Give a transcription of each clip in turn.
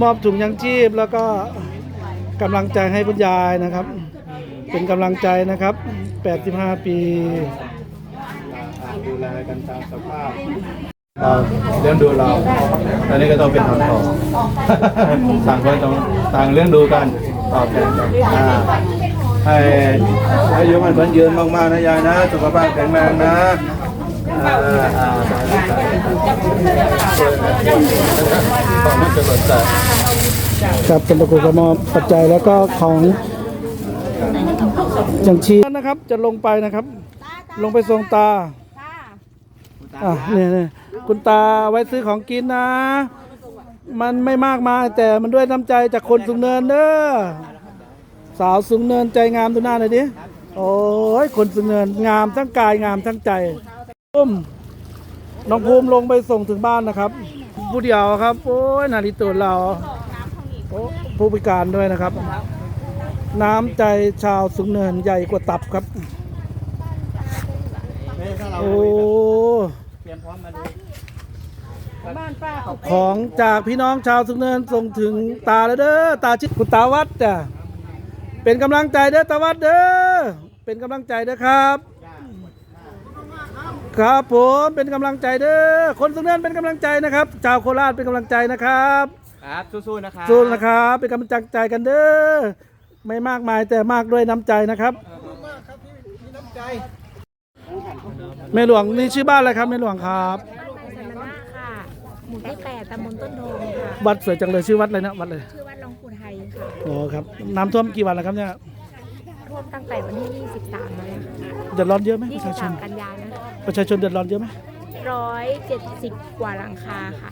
มอบถุงยังชีพแล้วก็กำลังใจให้คุณยายนะครับ เป็นกำลังใจนะครับ 85 ปีดูแลกันตามสภาพเราเลี้ยงดูเรา ตอนนี้ก็ต้องเป็นทางต่อต่างคนต้องต่างเลี้ยงดูกันตอบแทนกันอ่าให้ให้อายุมันเหมือนยืนมากๆนะยายนะ สุขภาพแข็งแรงนะ อ่าอ่าสาธุสาธุขอบคุณเป็นใจครับเป็นประกุกมอปัจจัยแล้วก็ของอย่างชีนะครับจะลงไปนะครับ ลงไปทรงตาอะเนี่ยเนี่ยคุณตาไว้ซื้อของกินนะ มันไม่มากมายแต่มันด้วยน้ำใจจากคนสูงเนินเด้อสาวสูงเนินใจงามดูหน้าหน่อยดิโอ้ยคนสูงเนินงามทั้งกายงามทั้งใจ ปุ้มน้องภูมิลงไปส่งถึงบ้านนะครับ ผู้เดียวครับ โอ้ยนาฬิตัวเราโอ้ผู้พิการด้วยนะครับ น้ำใจชาวสูงเนินใหญ่กว่าตับครับ โอ้ของจากพี่น้องชาวสูงเนินส่งถึงตาแล้วเด้อตาชิดคุณตาวัดจ้ะเป็นกำลังใจเด้อตาวัดเด้อเป็นกำลังใจเด้อครับ ครับผมเป็นกำลังใจเด้อคนสูงเนินเป็นกำลังใจนะครับชาวโคราชเป็นกำลังใจนะครับครับสู้ๆนะครับสู้นะครับเป็นกำลังใจกันเด้อไม่มากมายแต่มากด้วยน้ำใจนะครับแม่หลวงนี่ชื่อบ้านอะไรครับแม่หลวงครับสันนาค่ะหมู่ที่แปดตำบลต้นโดมค่ะวัดสวยจังเลยชื่อวัดอะไรนะวัดเลยชื่อวัดหลวงปู่ไทยค่ะโอ้ครับน้ำท่วมกี่วันแล้วครับเนี่ยท่วมตั้งแต่วันที่ 23มาเลยเดือดร้อนเยอะไหมประชาชน23กันยายน ประชาชนเดือดร้อนเยอะไหม170กว่าหลังคาค่ะ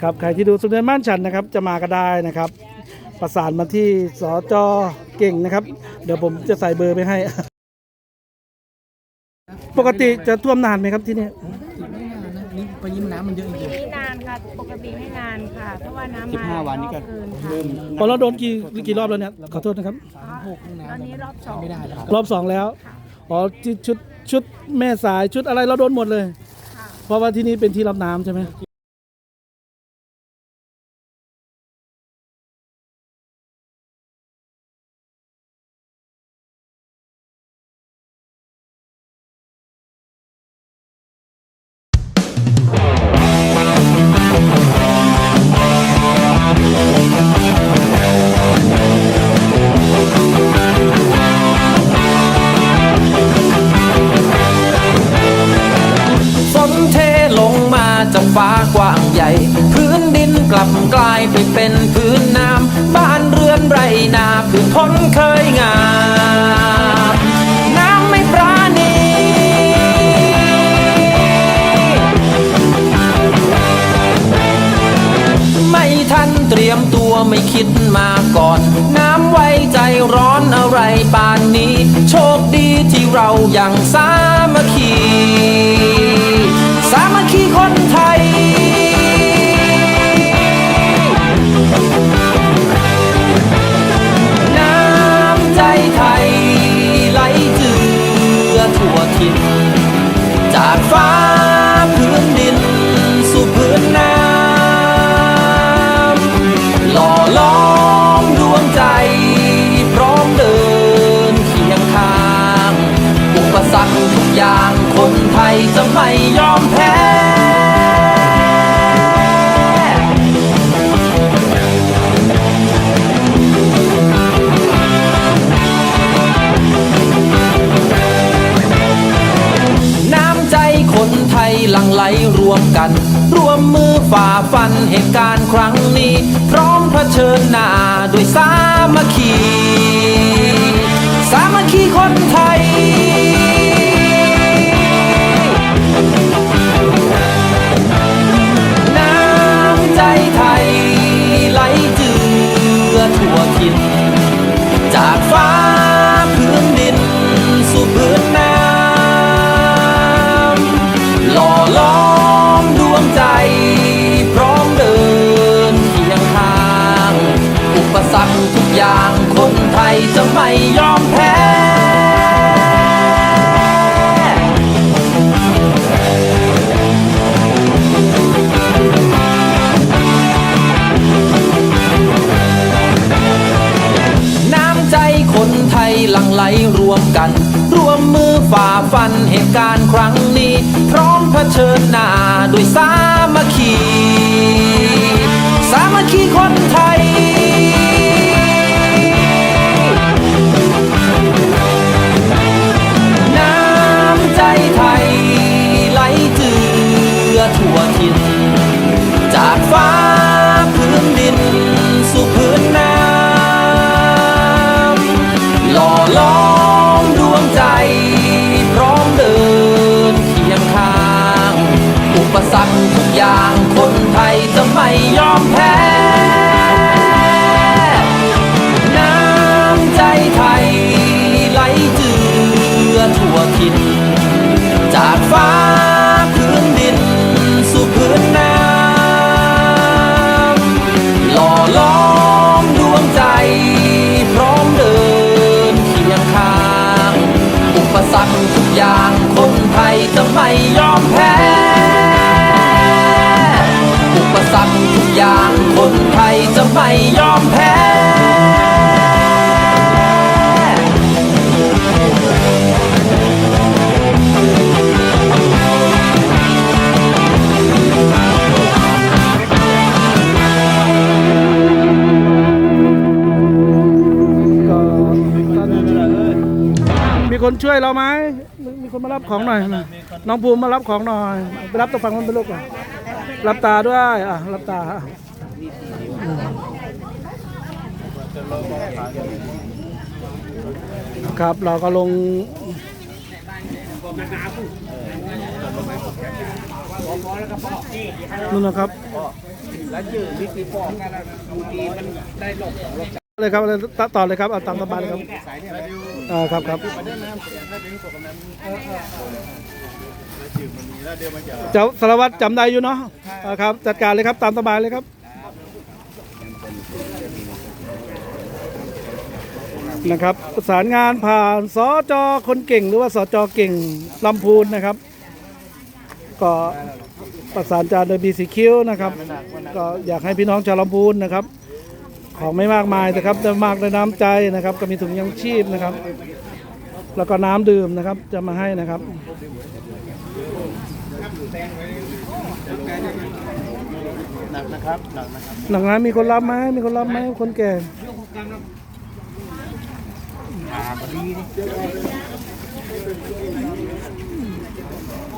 ครับใครที่ดูสุนทรบ้านฉันนะครับ จะมาก็ได้นะครับ ประสานมาที่สจเก่งนะครับ เดี๋ยวผมจะใส่เบอร์ไปให้ ปกติจะท่วมนานไหมครับที่นี่นี่ไปยิ้มน้ำมันเยอะจปีริงนี้นานค่ะ ปกติไม่นานค่ะ เพราะว่าน้ำสิบห้าวันนี้ก็รอบคืนค่ะเริ่มพอเราโดนกี่กี่รอบแล้วเนี่ยขอโทษนะครับ อ๋อตอนนี้รอบสองไม่ได้แล้วรอบสองแล้วอ๋อชุดชุด ชุดแม่สายชุดอะไรเราโดนหมดเลย ค่ะเพราะว่าที่นี่เป็นที่รับน้ำใช่ไหม พื้นดินกลับกลายไปเป็นพื้นน้ำบ้านเรือนไรนาพื้นพ้นเคยงามน้ำไม่ปราณีไม่ทันเตรียมตัวไม่คิดมาก่อน น้ำไว้ใจร้อนอะไรปานนี้ โชคดีที่เรายังสามั กัน ร่วมมือฝ่าฟันเหตุการณ์ครั้งนี้ พร้อมเผชิญหน้าด้วยสามัคคี สามัคคีคนไทยน้ำใจไทยไหลเจือทั่วทินจากฟ้า คนช่วยเราไหมมีมีคนมารับของหน่อยนะน้องภูมิมารับของหน่อยไปรับตัวฟังมันไปลูกอะรับตาด้วยอะรับตาครับเราก็ลงนู่นนะครับแล้วยืนมีสีฟองกันดูดีมันได้หลบ เลยครับเลยต่อต่อเลยครับเอาตามสบายเลยครับอ่าครับครับเจ้าสารวัตรจำได้อยู่เนาะอ่าครับ จัดการเลยครับตามสบายเลยครับนะครับประสานงานผ่านสจคนเก่ง หรือว่าสจเก่งลำพูนนะครับ ก็ประสานจานโดยบีซีคิวนะครับ ก็อยากให้พี่น้องชาวลำพูนนะครับ ของไม่มากมายนะครับจะมากในน้ำใจนะครับ ก็มีถุงยังชีพนะครับ แล้วก็น้ำดื่มนะครับ จะมาให้นะครับหนักนะครับหนักนะครับหนักนะมีคนรับไหมมีคนรับไหมคนแก่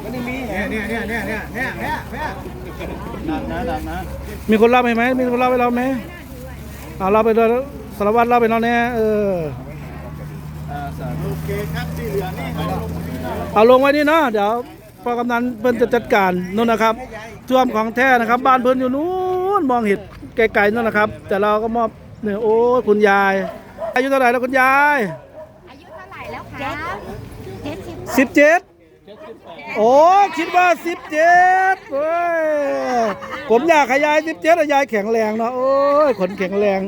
ไม่ได้มีเนี่ยเนี่ยเนี่ยเนี่ยเนี่ยเนี่ยหนั่นะหนั่นะมีคนรับไหมมีคนรับให้เราไหม เอาเราไปเลยสารวัตรรับไปเราแน่เอออ่าสาธุโอเคครับที่เหลือนี่ให้ลงเอาลงไว้นี่เนาะเดี๋ยวพอกำนันเพิ่นจะจัดการนู่นนะครับท่วมของแท้นะครับ บ้านเพิ่นอยู่นู้นมองเห็นไกลๆนู่นนะครับ แต่เราก็มอบเนี่ยโอ้ยคุณยาย อายุเท่าไหร่แล้วคุณยายอายุเท่าไหร่แล้วคะเจ็ดสิบสิบเจ็ด โอ้คิดว่าสิบเจ็ดเฮ้ยผมอยากให้ยายสิบเจ็ดยายแข็งแรงเนาะโอ้ยขนแข็งแรง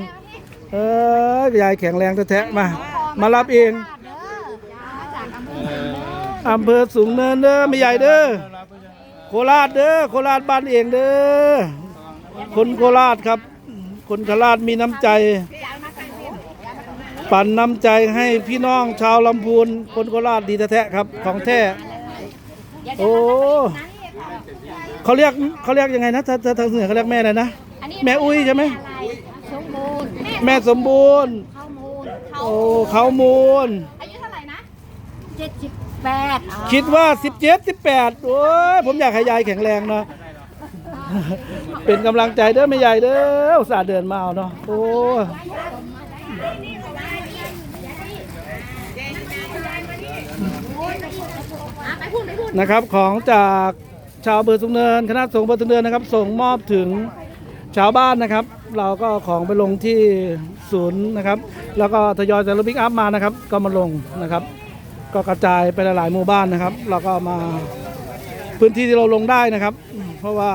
เอ้ยยายแข็งแรงแท้ๆมา มารับเองอมาเภออำเภอสูงเนินเด้อไม่ใหญ่เด้อโคราชเด้อโคราชบ้านเองเด้อคนโคราชครับ คนโคราชมีน้ำใจ ปั่นน้ำใจให้พี่น้องชาวลำพูนคนโคราชดีแท้ๆครับของแท้ โอ้ เขาเรียกเขาเรียกยังไงนะถ้าถ้าทางเหนือเขาเรียกแม่อะไรนะอันนี้แม่อุ้ยใช่ไหมสมบูรณ์แม่สมบูรณ์ ข้าวมูลโอ้เขามูล อายุเท่าไหร่นะเจ็ดสิบแปดคิดว่า 17 18 โอ้ยผมอยากให้ยายแข็งแรงเนาะ เป็นกำลังใจเด้อไม่ใหญ่เด้ออุตส่าห์เดินมาเอาเนาะ โอ้ย นะครับของจากชาวอำเบอร์สุงเนินคณะสงฆ์อำเบอร์สุงเนินนะครับ ส่งมอบถึงชาวบ้านนะครับ เราก็เอาของไปลงที่ศูนย์นะครับ แล้วก็ทยอยจากรถปิกอัพมานะครับ ก็มาลงนะครับ ก็กระจายไปหลายๆหมู่บ้านนะครับ เราก็มาพื้นที่ที่เราลงได้นะครับ เพราะว่า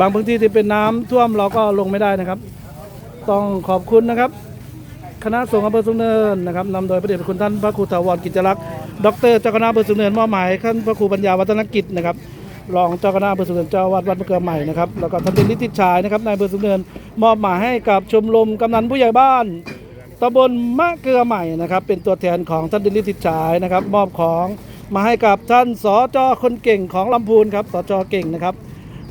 บางพื้นที่ที่เป็นน้ำท่วมเราก็ลงไม่ได้นะครับ ต้องขอบคุณนะครับ คณะสงฆ์อำเภอสุนเนินนะครับนำโดยพระเดชพระคุณท่านพระครูถาวรกิจลักษณ์ดรเจ้าคณะอำเภอสุนเนินมอบหมายท่านพระครูปัญญาวัฒนกิจนะครับรองเจ้าคณะอำเภอสุนเนินเจ้าวัดวัดมะเกลือใหม่นะครับแล้วก็ท่านเป็นนิติชายนะครับนายอำเภอสุนเนินมอบหมายให้กับชมรมกำนันผู้ใหญ่บ้านตำบลมะเกลือใหม่นะครับเป็นตัวแทนของท่านดิลิติชายนะครับมอบของมาให้กับท่านสจคนเก่งของลำพูนครับสจเก่งนะครับ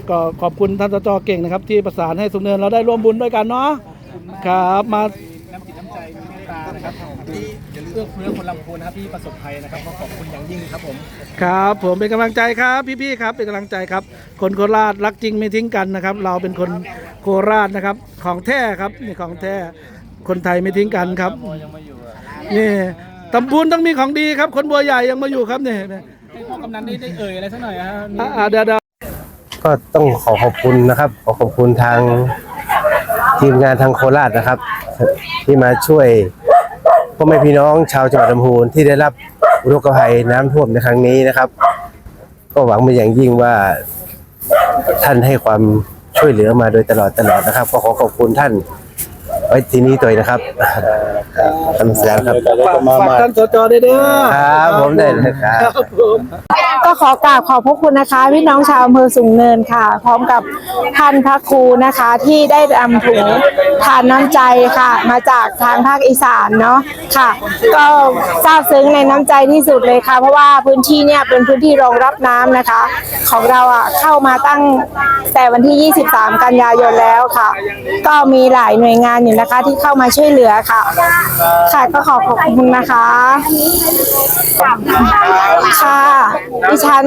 ก็ขอบคุณท่านสจเก่งนะครับที่ประสานให้สุนเนินเราได้ร่วมบุญด้วยกันเนาะครับมา น้ำจิตน้ำใจมีเมตตานะครับที่ เอื้อเฟื้อคนลำพูนนะครับที่ประสบภัยนะครับก็ขอบคุณอย่างยิ่งครับผม ครับผมเป็นกำลังใจครับพี่ๆครับเป็นกำลังใจครับ คนโคราชรักจริงไม่ทิ้งกันนะครับ เราเป็นคนโคราชนะครับ ของแท้ครับนี่ของแท้คนไทยไม่ทิ้งกันครับนี่ตำพูนต้องมีของดีครับ คนบัวใหญ่ยังมาอยู่ครับนี่นี่พ่อกำนันได้ได้เอ่ยอะไรสักหน่อยฮะอะอะเดี๋ยวเดี๋ยวก็ต้องขอขอบคุณนะครับ ขอขอบคุณทางทีมงานทางโคราชนะครับ ที่มาช่วย พ่อแม่พี่น้องชาวจังหวัดลำพูนที่ได้รับอุทกภัยน้ำท่วมในครั้งนี้นะครับ ก็หวังเป็นอย่างยิ่งว่าท่านให้ความช่วยเหลือมาโดยตลอดตลอดนะครับก็ขอขอบคุณท่าน ไว้ที่นี้ตัวนะครับท่านสารครับ ฝากฝากท่านสจด้วยเด้อครับผมได้เลยครับ ครับผม ก็ขอกราบขอบพระคุณนะคะพี่น้องชาวอำเภอสูงเนินค่ะ พร้อมกับท่านพระครูนะคะที่ได้นำถุงทานน้ำใจค่ะ มาจากทางภาคอีสานเนาะค่ะ ก็ซาบซึ้งในน้ำใจที่สุดเลยค่ะ เพราะว่าพื้นที่เนี่ยเป็นพื้นที่รองรับน้ำนะคะ ของเราอะเข้ามาตั้งแต่วันที่ 23 กันยายนแล้วค่ะ ก็มีหลายหน่วยงานอยู่นะคะ ที่เข้ามาช่วยเหลือค่ะ ค่ะก็ขอขอบคุณนะคะค่ะดิฉัน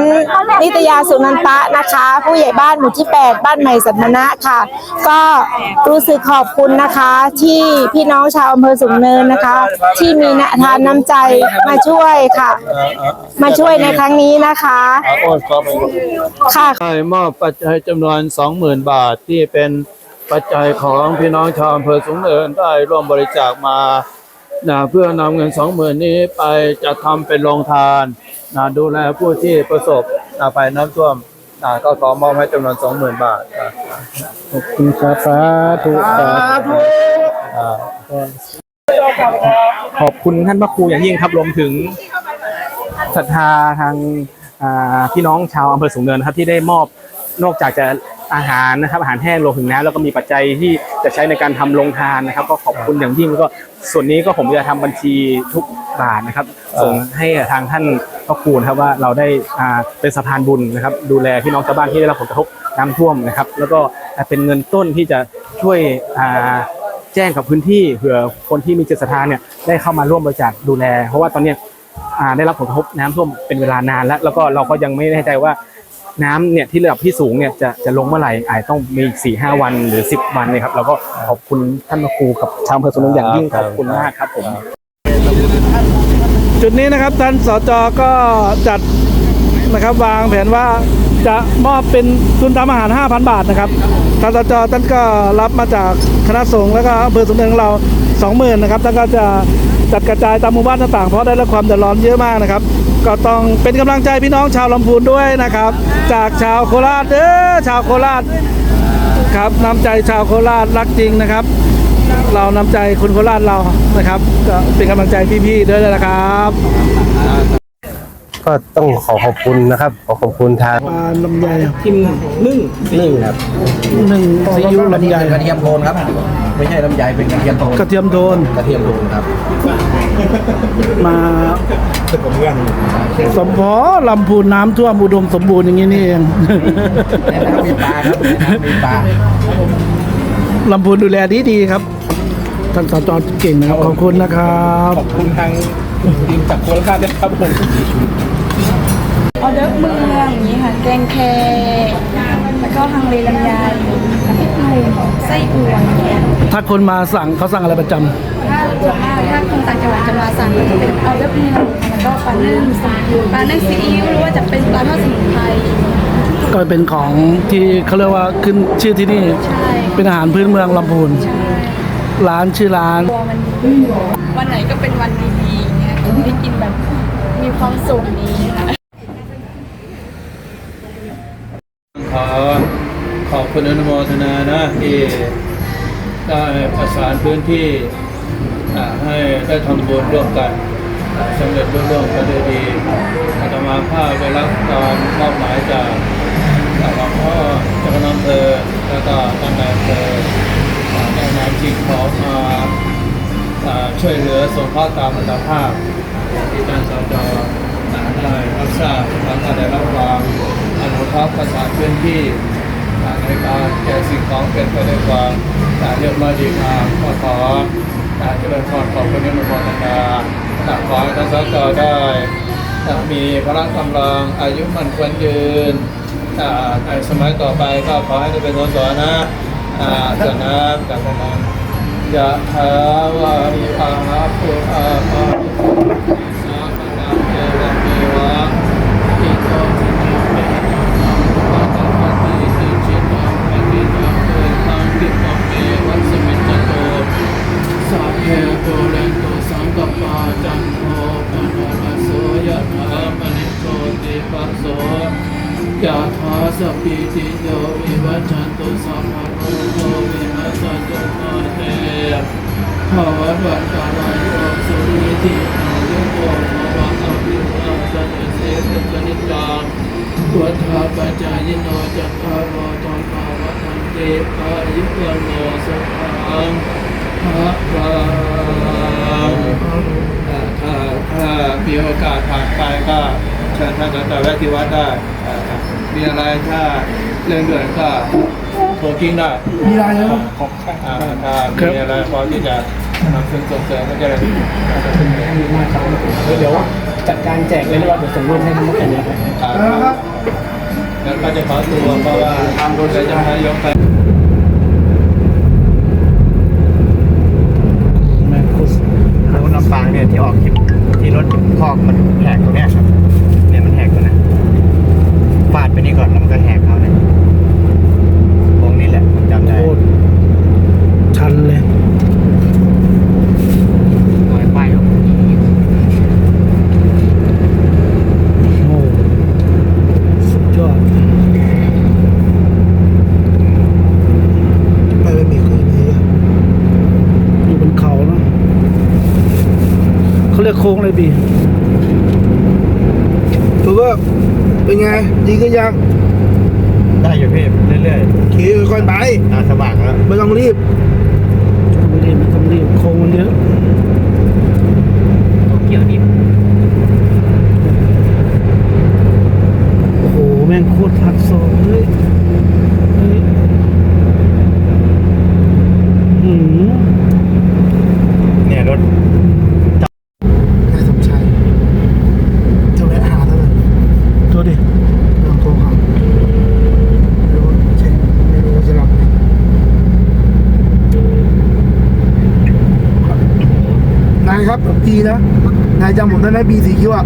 นิตยาสุนันตะนะคะ ผู้ใหญ่บ้านหมู่ที่ 8 บ้านใหม่สัมมณะค่ะ ก็รู้สึกขอบคุณนะคะ ที่พี่น้องชาวอำเภอสูงเนินนะคะ ที่มีทานน้ำใจมาช่วยค่ะ มาช่วยในครั้งนี้นะคะ ค่ะได้มอบปัจจัยจำนวน 20,000 บาทที่เป็น ปัจจัยของพี่น้องชาวอำเภอสูงเนินได้ร่วมบริจาคมานะเพื่อนำเงิน20,000นี้ไปจะทำเป็นโรงทานนะดูแลผู้ที่ประสบนะภัยน้ำท่วมนะก็ขอมอบให้จำนวน20,000บาทนะขอบคุณครับสาธุสาธุอ่าขอบคุณท่านพระครูอย่างยิ่งครับรวมถึงศรัทธาทางอ่าพี่น้องชาวอำเภอสูงเนินนะครับที่ได้มอบนอกจากจะ อาหารนะครับอาหารแห้งรวมถึงน้ำแล้วก็มีปัจจัยที่จะใช้ในการทำโรงทานนะครับ ก็ขอบคุณอย่างยิ่งแล้วก็ส่วนนี้ก็ผมจะทำบัญชีทุกบาทนะครับ ส่งให้ทางท่านพระครูนะครับว่าเราได้อ่าเป็นสะพานบุญนะครับ ดูแลพี่น้องชาวบ้านที่ได้รับผลกระทบน้ำท่วมนะครับ แล้วก็เป็นเงินต้นที่จะช่วยอ่าแจ้งกับพื้นที่เผื่อคนที่มีจิตศรัทธาเนี่ยได้เข้ามาร่วมบริจาคดูแล เพราะว่าตอนนี้อ่าได้รับผลกระทบน้ำท่วมเป็นเวลานานแล้ว แล้วก็เราก็ยังไม่แน่ใจว่า น้ำเนี่ยที่ระดับที่สูงเนี่ยจะจะลงเมื่อไหร่อาจต้องมีสี่ห้าวันหรือสิบวันเนี่ยครับเราก็ขอบคุณท่านพระครูกับชาวอำเภอสุนทรอย่างยิ่งขอบคุณมากครับผมจุดนี้นะครับท่านสจก็จัดนะครับวางแผนว่าจะมอบเป็นทุนทำอาหาร 5,000 บาทนะครับท่านสจท่านก็รับมาจากคณะสงฆ์แล้วก็อำเภอสุนทรของเรา 20,000นะครับท่านก็จะ จัดกระจายตามหมู่บ้านต่างๆเพราะได้รับความเดือดร้อนเยอะมากนะครับ ก็ต้องเป็นกำลังใจพี่น้องชาวลำพูนด้วยนะครับ จากชาวโคราชเด้อชาวโคราชครับน้ำใจชาวโคราชรักจริงนะครับ เราน้ำใจคนโคราชเรานะครับ ก็เป็นกำลังใจพี่ๆด้วยนะครับ ก็ต้องขอขอบคุณนะครับ ขอขอบคุณทาง ปลาลำไยทิมนึ่งนึ่งครับหนึ่งซีอิ๊วลำไยกระเทียมโทนครับ ไม่ใช่ลำไยเป็นกระเทียมโทนกระเทียมโทนกระเทียมโทนครับมาสมพอลำพูนน้ำท่วมอุดมสมบูรณ์อย่างนี้นี่เองมีปลาครับมีปลาลำพูนดูแลดีดีๆครับท่านสจเก่งนะครับขอบคุณนะครับ ขอบคุณทางทีมจากโคราชด้วยครับผม ออเดอร์เมืองอย่างนี้ค่ะ แกงแคแล้วก็ฮังเลลำไยพริกหนุ่มไส้อั่วอย่างเงี้ยถ้าคนมาสั่งเขาสั่งอะไรประจำถ้าส่วนมากถ้าคนต่างจังหวัดจะมาสั่งก็จะเป็นออเดอร์เมืองแล้วก็ปลานึ่งปลานึ่งซีอิ๊วหรือว่าจะเป็นปลาทอดสมุนไพรก็เป็นของที่เขาเรียกว่าขึ้นชื่อที่นี่ ใช่เป็นอาหารพื้นเมืองลำพูนร้านชื่อร้าน ตัวมันวันไหนก็เป็นวันดีๆอย่างเงี้ยได้กินแบบมีความสุขนี้ค่ะ ข อขอบคุณอนุโมทนานะที่ได้ประสานพื้นที่ให้ได้ทำบุญร่วมกันสำเร็จรุ่ร่วงกันด้วยดีอาตมาภาพได้รับการมอบหมายจากหลวงพ่อเจ้าคณะอำเภอแล้วก็ท่านนายอำเภออ่าได้นำสิ่งของมาช่วยเหลือสงเคราะห์ตามอัตภาพที่ท่านสจอาได้รับทราบแล้วก็ได้รับความอนุเคราะห์ประสานพื้นที่ในการแก้สิ่งของเป็นไปด้วยความอ่าเรียบร้อยดีงามก็ขออ่าเจริญพรขอบคุณอนุโมทนาอ่าขอให้ท่านสจได้อ่ามีพละกำลังอายุมันควรยืนในสมัยต่อไปก็ขอให้ได้เป็นสสนะอ่าจากนั้นจากนั้นยะถาวาริอาหาปุอาภา สพพิติโยวิวัจจันตุสัพพะโรโควินัสตุมาเตภาวะวันตายโยสุริติอายุโกภวะอภิวาทนาเสตุสนิจังพุทธาปัจจายโนจัตตารโอธรรมาวะทันเตอายุวันโนสุขังพระบางถ้าถ้ามีโอกาสผ่านไปก็เชิญท่านจะแวะที่วัดได้ มีอะไรถ้าเรื่องเดือนก็โทรกิ้งได้มีอะไรครับอ่าถ้ามีอะไรพอที่จะนำส่งส่งเสริมก็จะได้เดี๋ยวจัดการแจกเลยหรือว่าเดี๋ยวส่งรูปให้ทั้งหมดเลยครับแล้วก็จะขอตัวเพราะว่าทางรถจะให้ยกไปแม่คุสรถลำปางเนี่ยที่ออกคลิปที่รถพอกมันแหกตรงนี้ครับเนี่ยมันแหกตรงนั้น ฟาดไปนี่ก่อนแล้วมันก็แหกเขาเนี่ยตรงนี้แหละผมจำได้โคตรชันเลยรอยป้ายโอ้สุดยอดไม่ไม่มีคืนนี้อยู่บนเขาเนอะเขาเรียกโค้งเลยบีถือว่า เป็นไง ดีขึ้นยัง ได้อยู่พี่เรื่อยขี่ค่อยๆไป ๆตาสว่างแล้วไม่ต้องรีบ ไม่รีบไม่ต้องรีบโค้งมันเยอะเกี่ยวนิดโอ้โหแม่งโคตรทักโซนเฮ้ยเฮ้ยหืมเนี่ยรถ นายสมชายจะแวะหาเท่านั้น ดูดิ ลองโทรหาไม่รู้เช็คไม่รู้ว่าจะรับไหมนีนะ นายจำผมได้ไหมบีสีคิ้วอะ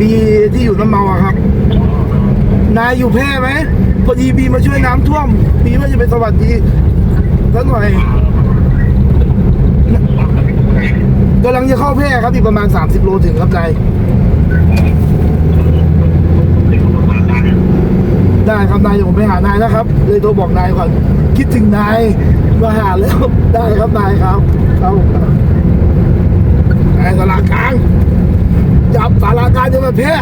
บีที่อยู่น้ำเมาอะครับ นายอยู่แพร่ไหมพอดีบีมาช่วยน้ำท่วมบีว่าจะไปสวัสดีสักหน่อยกำลังจะเข้าแพร่ครับอีกประมาณ 30 โลถึงครับนาย ได้ครับนายเดี๋ยวผมไปหานายนะครับ เลยโทรบอกนายก่อน คิดถึงนายมาหาแล้วได้ครับนายครับครับนายสารกลางจับสารกลางจังหวัดแพร่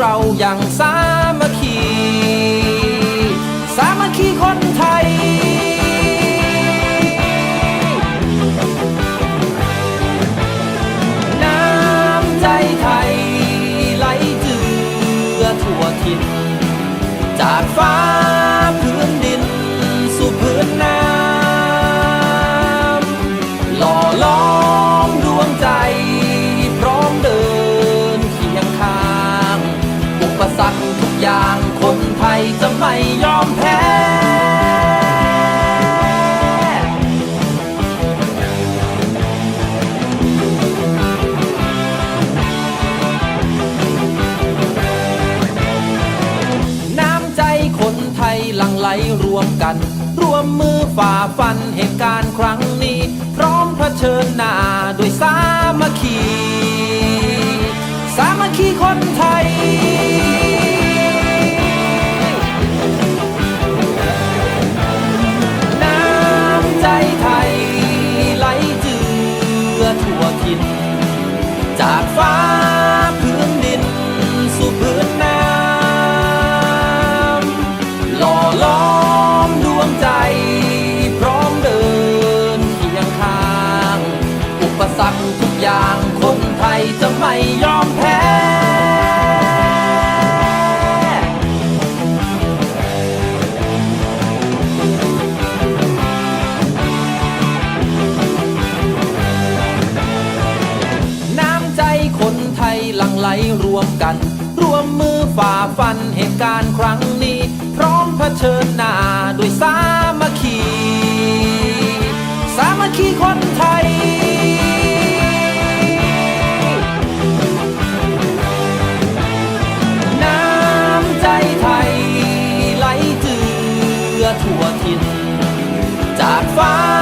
เราอย่างสามัคคี สามัคคีคนไทย น้ำใจไทย ไหลเจือทั่วทิศจากฟ้า ฝ่าฟันเหตุการณ์ครั้งนี้ พร้อมเผชิญหน้าด้วยสามัคคี สามัคคีคนไทย น้ำใจไทยไหลเจือทั่วทินจากฟ้า การครั้งนี้ พร้อมเผชิญหน้าด้วยสามัคคี สามัคคีคนไทย น้ำใจไทยไหลเจือทั่วทินจากฟ้า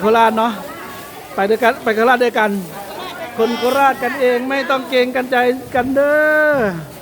โคราชเนาะไปด้วยกันไปโคราชด้วยกัน คนโคราชกันเองไม่ต้องเกรงกันใจกันเด้อ